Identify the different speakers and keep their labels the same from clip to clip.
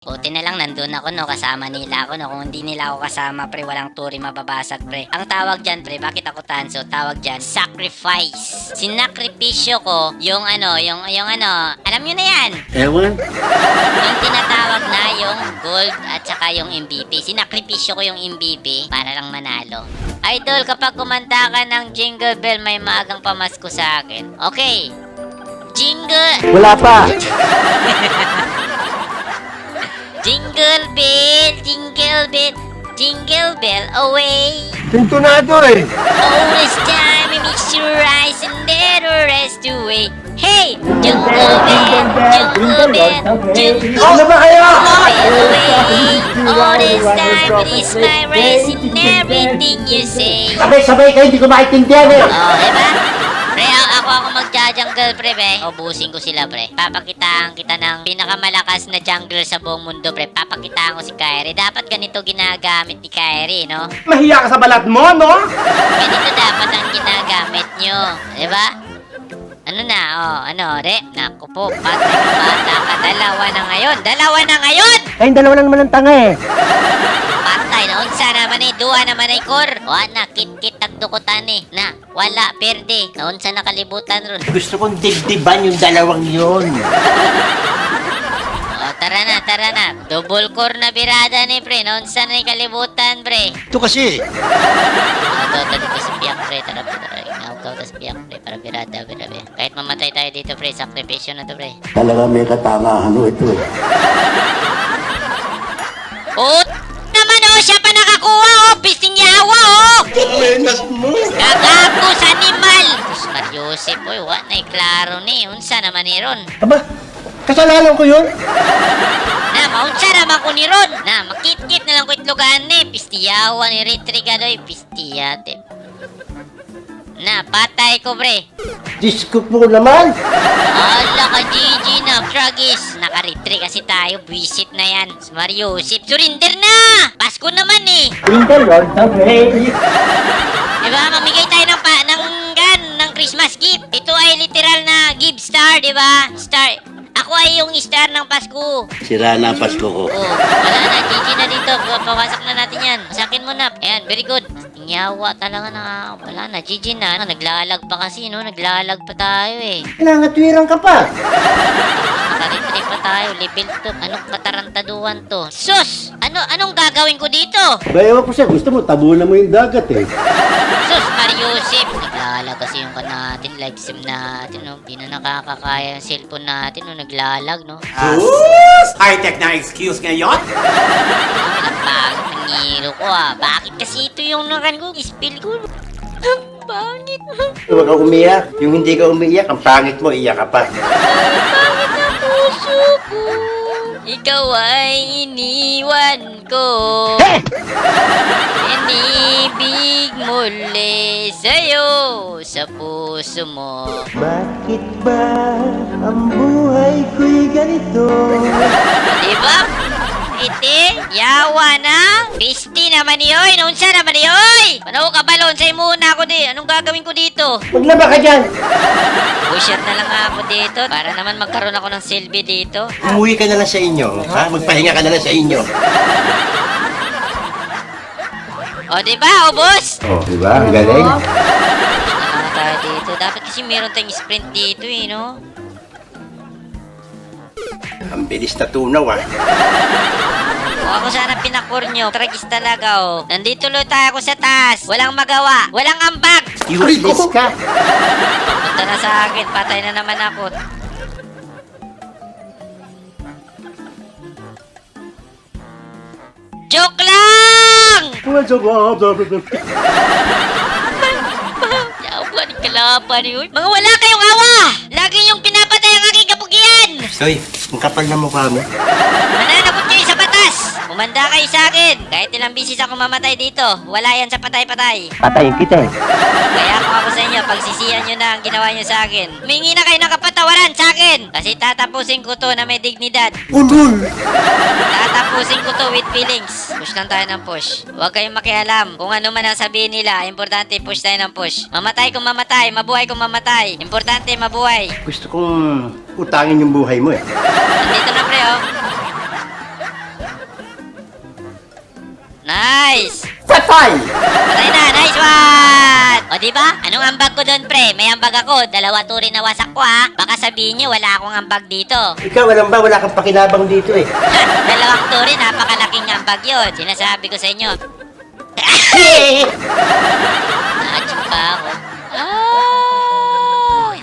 Speaker 1: Buti na lang nandun ako no, kasama nila ako no. Kung hindi nila ako kasama pre, walang turi mababasag pre. Ang tawag dyan pre, bakit ako tanso? Tawag dyan, sacrifice. Sinakripisyo ko yung ano, yung, yung ano, alam nyo na yan.
Speaker 2: Ewan.
Speaker 1: Yung tinatawag na yung gold at saka yung MVP. Sinakripisyo ko yung MVP para lang manalo. Idol, kapag kumanta ka ng Jingle Bell, may maagang pamasko sa akin. Okay. Jingle...
Speaker 2: Wala pa.
Speaker 1: Jingle bell, jingle bell, jingle bell away.
Speaker 2: Sintonado eh.
Speaker 1: This time, it makes you rise and the rest away. Hey, jingle bell, jingle bell, jingle
Speaker 2: Ano ba kayo?
Speaker 1: bell away. All this time, it is my race in everything you say.
Speaker 2: Sabay-sabay kayo, hindi ko maintindihan eh.
Speaker 1: Oh, diba? Ako magja-jungle, pre, pre. Ubusin ko sila, pre. Papakitaan kita ng pinakamalakas na jungler sa buong mundo, pre. Papakitaan ko si Kyrie. Dapat ganito ginagamit ni Kyrie, no?
Speaker 2: Mahiya ka sa balat mo, no?
Speaker 1: Ganito dapat ang ginagamit nyo. Diba? Ano na, oh, ano, re? Naku po, patay na bata ka. Dalawa na ngayon. Dalawa na ngayon!
Speaker 2: Kayong dalawa lang naman ang tanga eh.
Speaker 1: Patay na unsa naman eh, duwa naman ay kor. Wa na, kit-kit tagdukutan eh. Na, wala, perde. Na unsa nakalibutan ron.
Speaker 3: Gusto kong dibdiban yung dalawang yun.
Speaker 1: Tara na, tara na. Double core na birada ni pre. Na unsa na kalibutan, pre.
Speaker 3: Ito kasi,
Speaker 1: Agaw ta dito sa piyak, pre. Tara, pre, tara. Agaw ta sa piyak, pre. Para birada, birada. Kahit mamatay tayo dito, pre. Sakripisyo na to, pre.
Speaker 2: Talaga may katangahan ito eh.
Speaker 1: Oh, Yawa oh.
Speaker 3: Menas mo.
Speaker 1: Kagapos animal! Sus Mariusip, oy, wa na klaro ni. Unsa naman ni Ron?
Speaker 2: Aba, kasalanan ko yun.
Speaker 1: Na, maunsa naman ko ni Ron. Na, makit-kit na lang ko itlogan ni. Pistiyawa ni Ritrigado, eh. Pistiyate. Na, patay ko, bre.
Speaker 2: Diyos ko po naman.
Speaker 1: Ala ka, GG na, Tragis. Naka-retry kasi tayo. Visit na yan. Si Mariusip, surrender na!
Speaker 2: In the Lord of Praise.
Speaker 1: Diba? Mamigay tayo ng pa ng gan ng Christmas gift. Ito ay literal na gift star, di ba? Star. Ako ay yung star ng Pasko.
Speaker 3: Sira na ang Pasko ko.
Speaker 1: Oh, wala na. GG na dito. Pa- Pawasak na natin yan. Sa akin mo na. Ayan, very good. Nyawa talaga na. Wala na. GG na. Ano, naglalag pa kasi, no? Naglalag pa tayo eh.
Speaker 2: Nangatwiran ka pa.
Speaker 1: Nakaritri pa tayo. Level 2. Anong katarantaduan to? Sus! Ano, anong gagawin ko dito?
Speaker 2: Bayawa ko siya, gusto mo, tabunan mo yung dagat eh.
Speaker 1: Sus, Mariusip! Naglalag kasi yung kan natin, live sim natin, no? Hindi na nakakakaya yung cellphone natin, no? Naglalag, no?
Speaker 4: Sus! High-tech na excuse ngayon?
Speaker 1: Ng ngiro ko, ah. Bakit kasi ito yung nakan ko? Spill ko. Ang pangit.
Speaker 3: Huwag kang umiyak. Yung hindi ka umiyak, ang pangit mo, iyak ka pa.
Speaker 1: Pangit puso ko. Ikaw ay iniwan ko. Inibig muli sa'yo sa puso mo.
Speaker 2: Bakit ba ang buhay ko'y ganito?
Speaker 1: Diba? Iti, yawa na. Pisti naman niyoy. Nunsa naman niyoy. Panaw ka balon. Say muna ako di. Anong gagawin ko dito?
Speaker 2: Maglaba ka dyan.
Speaker 1: Pusher na lang ako dito. Para naman magkaroon ako ng silbi dito.
Speaker 3: Umuwi ka na lang sa inyo. Ha? Magpahinga ka na lang sa inyo.
Speaker 1: O, diba, ubos?
Speaker 3: Oh, di ba? Ang galing.
Speaker 1: Ano tayo dito? Dapat kasi meron tayong sprint dito eh, no?
Speaker 3: Ang bilis na tunaw, ah.
Speaker 1: Ako sana pinakor nyo, tragis talaga oh. Nandito lo tayo ako sa taas. Walang magawa. Walang ambag.
Speaker 3: Useless ka.
Speaker 1: Punta na sa akin. Patay na naman ako. Joke lang! Yawa ni kalaban yun. Mga wala kayong awa! Lagi yung pinapatay ang aking kapugian!
Speaker 3: Hoy, ang kapal na mukha mo.
Speaker 1: Mananagot kayo sa batas! Umanda kayo sa akin! Ilang bisis ako mamatay dito, wala yan sa patay-patay.
Speaker 2: Patayin kita eh.
Speaker 1: Kaya kung ako sa inyo, pagsisiyan nyo na ang ginawa nyo sa akin. Mingi na kayo ng kapatawaran sa akin! Kasi tatapusin ko to na may dignidad.
Speaker 3: Ulul!
Speaker 1: Tatapusin ko to with feelings. Push lang tayo ng push. Huwag kayong makialam. Kung ano man ang sabihin nila, importante push tayo ng push. Mamatay kung mamatay, mabuhay kung mamatay. Importante mabuhay.
Speaker 3: Gusto kong utangin yung buhay mo, eh.
Speaker 1: Nandito na pre, oh. Nice!
Speaker 3: Patay!
Speaker 1: Patay na, nice one! O diba? Anong ambag ko doon, pre? May ambag ako. Dalawa turi na wasak ko, ha? Baka sabihin nyo, wala akong ambag dito.
Speaker 3: Ikaw, walang ba? Wala kang pakinabang dito eh.
Speaker 1: Dalawang turi, napakalaking ambag yun. Sinasabi ko sa inyo. Nakachip pa ako. Ay!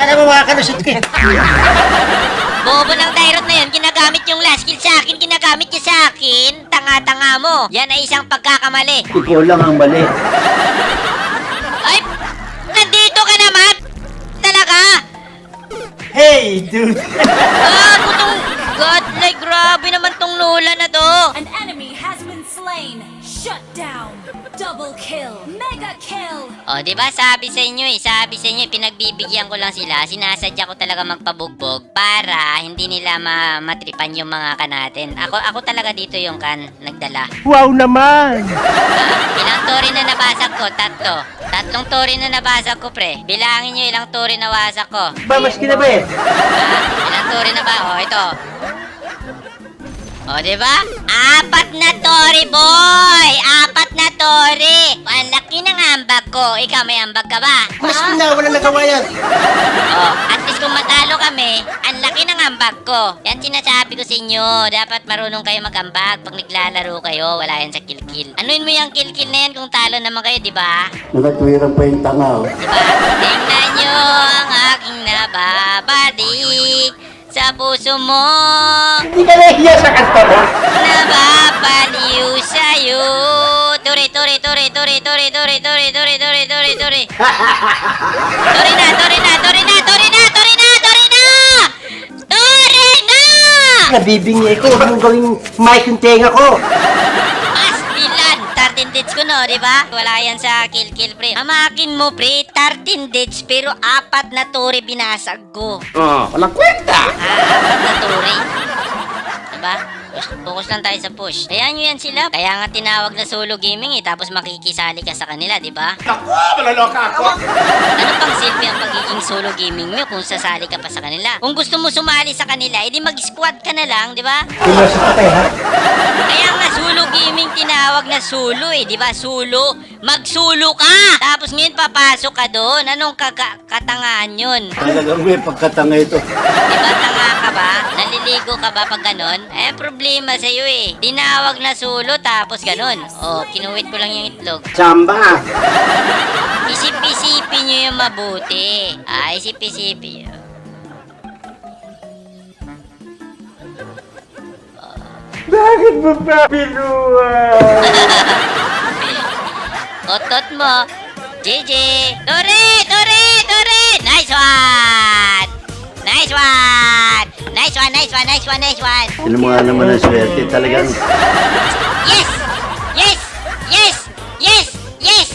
Speaker 3: Alam mo mga kalusot ka.
Speaker 1: Bobo ng Dairot na yun, ginagamit yung last kill sa akin, ginagamit niya sa akin. Tanga-tanga mo. Yan ay isang pagkakamali.
Speaker 3: Ikaw lang ang mali.
Speaker 1: Ay! Nandito ka naman! Talaga!
Speaker 3: Hey, dude!
Speaker 1: Gago tong... God, like, grabe naman tong Lola na to.
Speaker 5: An enemy has been slain. Shut down. Double kill. Mega kill.
Speaker 1: O, di ba sabi sa inyo eh, sabi sa inyo, eh, pinagbibigyan ko lang sila, sinasadya ko talaga magpabugbog para hindi nila ma matripan yung mga kan natin. Ako, ako talaga dito yung kan, nagdala.
Speaker 2: Wow naman!
Speaker 1: Ah, ilang tori na nabasag ko? Tatlo. Tatlong tori na nabasag ko, pre. Bilangin nyo ilang tori na wasak ko.
Speaker 3: Ba, maski na ba eh?
Speaker 1: Ah, ilang tori na ba? O, ito. O, di ba? Apat na tori, boy! Apat na tori! Ang laki ng ambag ko. Ikaw, may ambag ka ba?
Speaker 3: Maski na, wala nagawa yan.
Speaker 1: Oh, at least kung matalo kami, ang laki ng ambag ko. Yan sinasabi ko sa inyo. Dapat marunong kayo mag-ambag pag naglalaro kayo. Wala yan sa kill-kill. Anuin mo yung kill-kill na yan kung talo naman kayo, di ba?
Speaker 3: Nakatwirang pa yung tanga, oh.
Speaker 1: Di ba? Tingnan nyo ang aking nababalik sa puso mo.
Speaker 3: Hindi ka nahiya sa kanta mo.
Speaker 1: Nababaliw sa'yo. Turi, turi, turi, turi, turi, turi, turi, turi, turi, turi, turi. Turi na, turi na, turi na, turi na, turi na, turi na! Turi na!
Speaker 3: Nabibingi ko, huwag mong gawing mic yung tenga ko.
Speaker 1: Pastilan! 13 dates ko no, di ba? Wala yan sa kill kill pre. Amakin mo pre, 13 dates pero apat na turi binasag ko.
Speaker 4: Oh, walang kwenta.
Speaker 1: Ah, apat na turi. Diba? Focus lang tayo sa push. Kaya nyo yan sila. Kaya nga tinawag na solo gaming eh. Tapos makikisali ka sa kanila, di ba?
Speaker 4: Ako, malaloka ako.
Speaker 1: Ano pang silbi ang pagiging solo gaming mo kung sasali ka pa sa kanila? Kung gusto mo sumali sa kanila, edi mag-squad ka na lang, di ba? Kaya nga tinawag na solo eh, di ba? Solo. Magsulo ka! Tapos ngayon papasok ka doon. Anong kaka- katangaan yun?
Speaker 3: Talagang may pagkatanga ito.
Speaker 1: Di ba tanga ka ba? Naliligo ka ba pag ganon? Eh, problema sa'yo eh. Tinawag na sulo tapos ganon. O, kinuwit ko lang yung itlog.
Speaker 3: Samba.
Speaker 1: Isip-isipin nyo yung mabuti. Ah, isip-isipin
Speaker 3: Bakit mo pa binuha?
Speaker 1: Otot mo. JJ! Tore! Tore! Tore! Nice one! Nice one! Nice one, nice one, nice one, nice one!
Speaker 3: Ano mo nga naman ang swerte, talagang...
Speaker 1: Yes! Yes! Yes! Yes! Yes!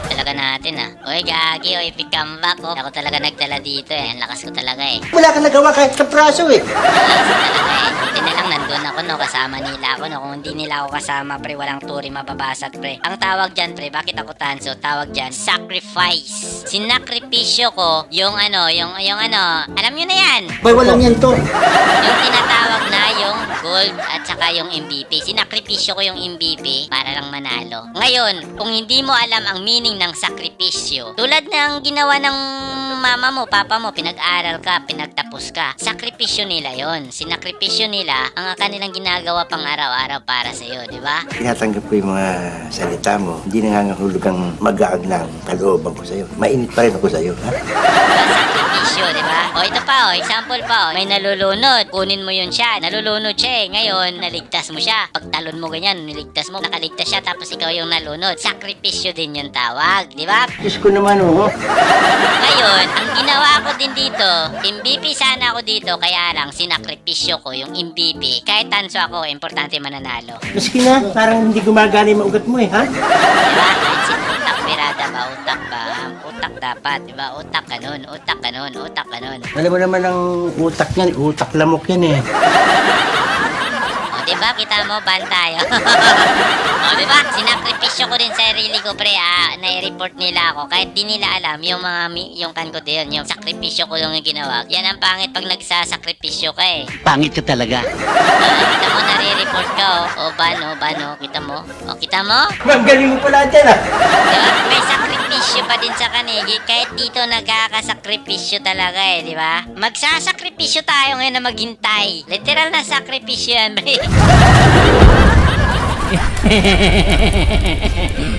Speaker 1: Ito talaga natin ah. Oy, gagi, oy, pick comeback oh. Ako talaga nagdala dito eh. Ang lakas ko talaga eh.
Speaker 3: Wala kang nagawa kahit sa praso eh.
Speaker 1: Ang lakas ko talaga eh. Buti na lang nandun ako no, kasama nila ako no. Kung hindi nila ako kasama pre, walang turi mababasag pre. Ang tawag dyan pre, bakit ako tanso? Tawag dyan, sacrifice. Sinakripisyo ko yung ano, yung, yung ano, alam nyo na yan.
Speaker 3: Boy, walang yan to.
Speaker 1: Yung tinatawag na yung gold at saka yung MVP. Sinakripisyo ko yung MVP para lang manalo. Ngayon, kung hindi mo alam ang meaning ng sakripisyo, tulad ng ginawa ng mama mo, papa mo, pinag-aral ka, pinagtapos ka, sakripisyo nila yon. Sinakripisyo nila ang kanilang ginagawa pang araw-araw para sa'yo, di ba?
Speaker 3: Tinatanggap ko yung mga salita mo. Hindi nangangahulog ang mag-aag ng kalooban ko sa'yo. Mainit pa rin ako sa'yo, ha?
Speaker 1: Sakripisyo, di ba? O ito pa, o, example pa, o, may nalulunod, kunin mo yun siya, nalulunod siya eh, ngayon, naligtas mo siya. Pag talon mo ganyan, niligtas mo, nakaligtas siya, tapos ikaw yung nalunod. Sakripisyo din yung tawag, di ba?
Speaker 3: Diyos ko naman, oh.
Speaker 1: Ngayon, ang ginawa ko din dito, MVP sana ako dito, kaya lang sinakripisyo ko yung MVP. Kahit tanso ako, importante mananalo.
Speaker 3: Maski na, parang hindi gumagana yung ugat mo eh, ha?
Speaker 1: Di ba? Mindset utak, birada ba? Utak ba? Utak dapat, di ba? Utak ganun, utak ganun, utak ganun.
Speaker 3: Alam mo naman ang utak niyan, utak lamok yan eh.
Speaker 1: O, diba? Kita mo, ban tayo. o, diba? Sinakripisyo ko din sa sarili ko, pre, ah. Nai-report nila ako. Kahit di nila alam, yung mga, mi- yung kan ko din, yung sakripisyo ko yung ginawa. Yan ang pangit pag nagsasakripisyo ka eh.
Speaker 6: Pangit ka talaga.
Speaker 1: Ah, kita mo, nare-report ka, oh. O, Bano, Bano, kita mo? O, kita mo?
Speaker 3: Ma'am, galing mo pala dyan ah.
Speaker 1: Diba? May sakripisyo pa din sa kanigi. Kahit dito nagkakasakripisyo talaga eh, di ba? Magsasakripisyo tayo ngayon na maghintay. Literal na sakripisyo yan.